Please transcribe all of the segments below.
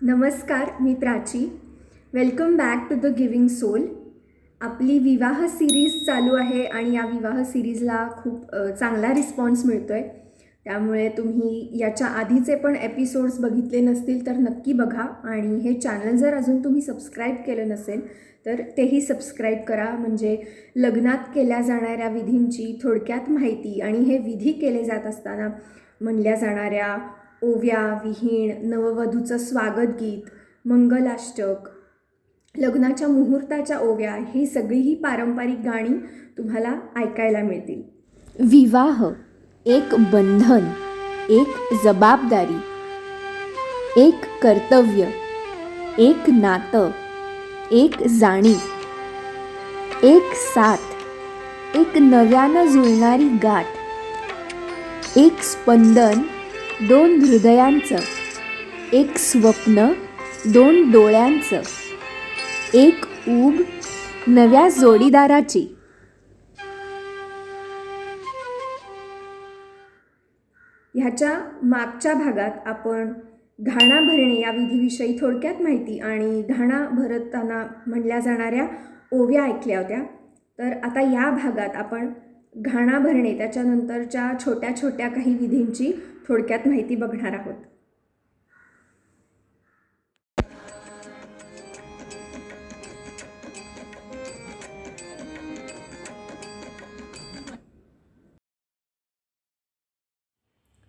नमस्कार मी Prachi. Welcome back to the giving soul आपली विवाह सिरीज चालू आहे आणि या विवाह सिरीजला खूप चांगला रिस्पॉन्स मिळतो आहे त्यामुळे तुम्ही याच्या आधीचे पण एपिसोड्स बघितले नसतील तर नक्की बघा आणि हे चॅनल जर अजून तुम्ही सबस्क्राईब केलं नसेल तर तेही सबस्क्राईब करा. म्हणजे लग्नात केल्या जाणाऱ्या विधींची थोडक्यात माहिती आणि हे विधी केले जात असताना म्हणल्या जाणाऱ्या ओव्या विहीण नववधूचं स्वागत गीत मंगलाष्टक. लग्नाच्या मुहूर्ताच्या ओव्या ही सगळीही पारंपरिक गाणी तुम्हाला ऐकायला मिळतील. विवाह एक बंधन एक जबाबदारी एक कर्तव्य एक नातं एक जाणीव एक साथ एक नव्यानं जुळणारी गाठ एक स्पंदन दोन हृदयांचं एक स्वप्न दोन डोळ्यांचं एक ऊब नव्या जोडीदाराची. ह्याच्या मागच्या भागात आपण घाणा भरणे या विधीविषयी थोडक्यात माहिती आणि घाणा भरताना म्हणल्या जाणाऱ्या ओव्या ऐकल्या होत्या. तर आता या भागात आपण घाणा भरणे त्याच्यानंतरच्या छोट्या छोट्या काही विधींची थोडक्यात माहिती बघणार आहोत.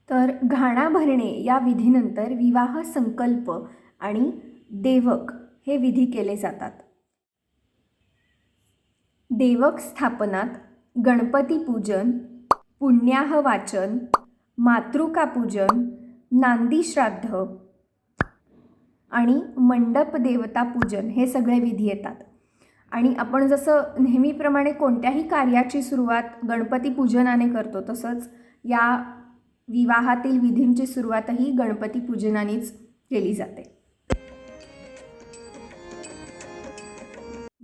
तर घाणा भरणे या विधीनंतर विवाह संकल्प आणि देवक हे विधी केले जातात. देवक स्थापनात गणपती पूजन पुण्याह वाचन मातृका पूजन नांदी श्राद्ध आणि मंडप देवता पूजन हे सगळे विधी येतात. आणि आपण जसं नेहमीप्रमाणे कोणत्याही कार्याची सुरुवात गणपती पूजनाने करतो तसंच या विवाहातील विधींची सुरुवातही गणपती पूजनानेच केली जाते.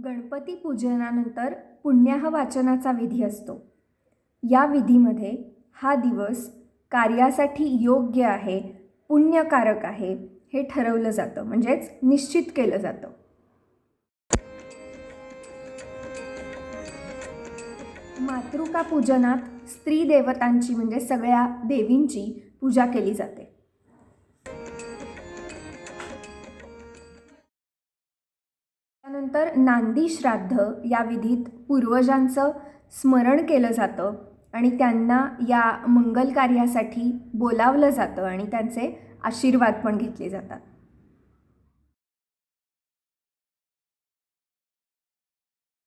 गणपती पूजनानंतर पुण्याह वाचनाचा विधी असतो. या विधीमध्ये हा दिवस कार्यासाठी योग्य आहे पुण्यकारक आहे हे ठरवलं जातं म्हणजेच निश्चित केलं जातं. मातृका पूजनात स्त्री देवतांची म्हणजे सगळ्या देवींची पूजा केली जाते. त्यानंतर नांदी श्राद्ध या विधीत पूर्वजांचं स्मरण केलं जातं आणि त्यांना या मंगल कार्यासाठी बोलावलं जातं आणि त्यांचे आशीर्वाद पण घेतले जातात.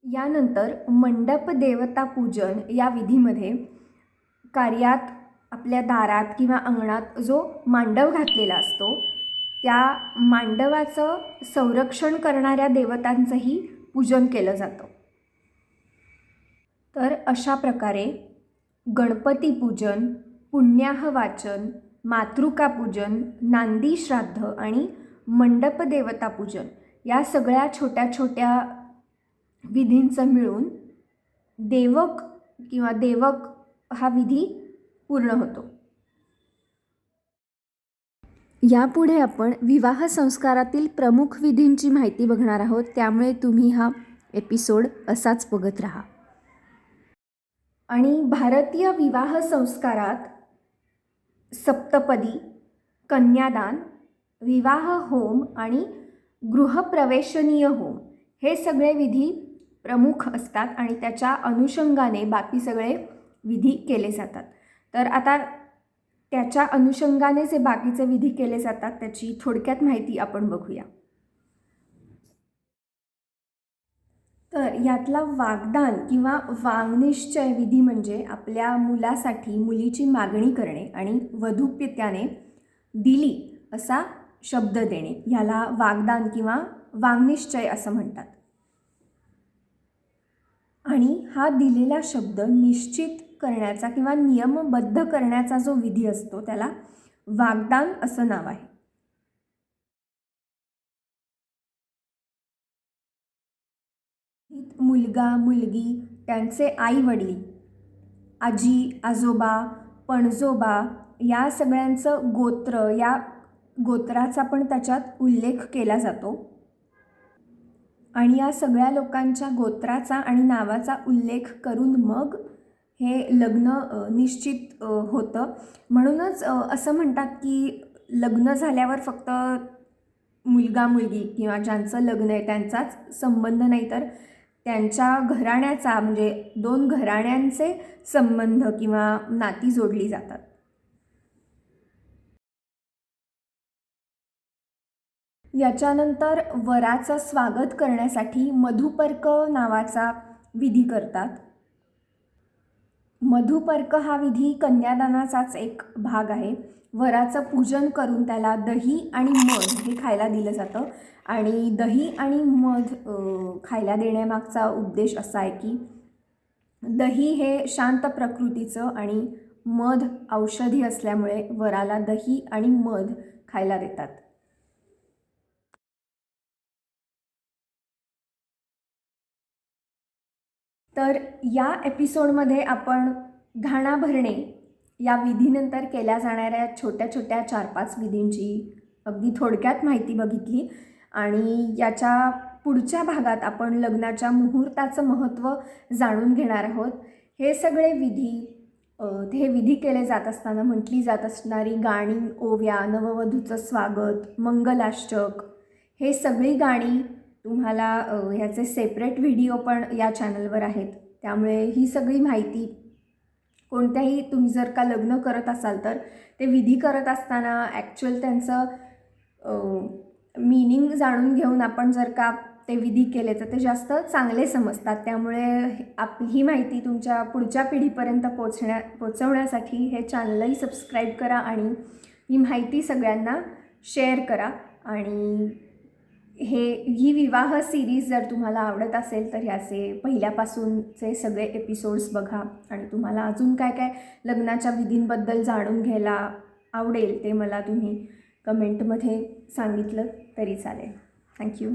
यानंतर मंडप देवता पूजन या विधीमध्ये कार्यात आपल्या दारात किंवा अंगणात जो मांडव घातलेला असतो त्या मांडवाचं संरक्षण करणाऱ्या देवतांचंही पूजन केलं जातं. तर अशा प्रकारे गणपती पूजन पुण्याह वाचन मातृका पूजन नांदी श्राद्ध आणि मंडप देवता पूजन या सगळ्या छोट्या छोट्या विधींचं मिळून देवक किंवा देवक हा विधी पूर्ण होतो. यापुढे आपण विवाह संस्कारातील प्रमुख विधींची माहिती बघणार आहोत. त्यामुळे तुम्ही हा एपिसोड असाच बघत राहा. आणि भारतीय विवाह संस्कारात सप्तपदी कन्यादान विवाह होम आणि गृहप्रवेशनीय होम हे सगळे विधी प्रमुख असतात आणि त्याच्या अनुषंगाने बाकी सगळे विधी केले जातात. तर आता त्याच्या अनुषंगाने जे बाकीचे विधी केले जातात त्याची थोडक्यात माहिती आपण बघूया. तर यातला वागदान किंवा वांगनिश्चय विधी म्हणजे आपल्या मुलासाठी मुलीची मागणी करणे आणि वधूपित्याने दिली असा शब्द देणे. ह्याला वागदान किंवा वांगनिश्चय असं म्हणतात. आणि हा दिलेला शब्द निश्चित करण्याचा किंवा नियमबद्ध करण्याचा जो विधी असतो त्याला वागदान असं नाव आहे. मुलगा मुलगी त्यांचे आई वडील आजी आजोबा पणजोबा या सगळ्यांचं गोत्र या गोत्राचा पण त्याच्यात उल्लेख केला जातो. आणि या सगळ्या लोकांच्या गोत्राचा आणि नावाचा उल्लेख करून मग हे लग्न निश्चित होतं. म्हणूनच असं म्हणतात की लग्न झाल्यावर फक्त मुलगा मुलगी किंवा ज्यांचं लग्न आहे त्यांचाच संबंध नाही तर त्यांच्या घराण्याचा म्हणजे दोन घराण्यांचे संबंध किंवा नाती जोडली जातात. याच्यानंतर वराचं स्वागत करण्यासाठी मधुपर्क नावाचा विधी करतात. मधुपर्क हा विधी कन्यादानाचाच एक भाग आहे. वराचं पूजन करून त्याला दही आणि मध हे खायला दिलं जातं. आणि दही आणि मध खायला देण्यामागचा उद्देश असा आहे की दही हे शांत प्रकृतीचं आणि मध औषधी असल्यामुळे वराला दही आणि मध खायला देतात. तर या एपिसोडमध्ये आपण घाणा भरणे या विधीनंतर केल्या जाणाऱ्या छोट्या छोट्या चार पाच विधींची अगदी थोडक्यात माहिती बघितली आणि याच्या पुढच्या भागात आपण लग्नाच्या मुहूर्ताचं महत्त्व जाणून घेणार आहोत. हे सगळे विधी हे विधी केले जात असताना म्हटली जात असणारी गाणी ओव्या नववधूचं स्वागत मंगलाष्टक हे सगळी गाणी तुम्हाला ह्याचे सेपरेट व्हिडिओ पण या चॅनलवर आहेत. त्यामुळे ही सगळी माहिती कोणत्याही तुम्ही जर का लग्न करत असाल तर ते विधी करत असताना ॲक्च्युअल त्यांचं मीनिंग जाणून घेऊन आपण जर का ते विधी केले तर ते जास्त चांगले समजतात. त्यामुळे आप ही माहिती तुमच्या पुढच्या पिढीपर्यंत पोचण्या पोचवण्यासाठी हे चॅनलही सबस्क्राईब करा आणि ही माहिती सगळ्यांना शेअर करा. आणि हे ही विवाह सिरीज जर तुम्हाला आवडत असेल तर ह्याचे पहिल्यापासूनचे सगळे एपिसोड्स बघा. आणि तुम्हाला अजून काय काय लग्नाच्या विधींबद्दल जाणून घ्यायला आवडेल ते मला तुम्ही कमेंटमध्ये सांगितलं तरी चालेल. थँक्यू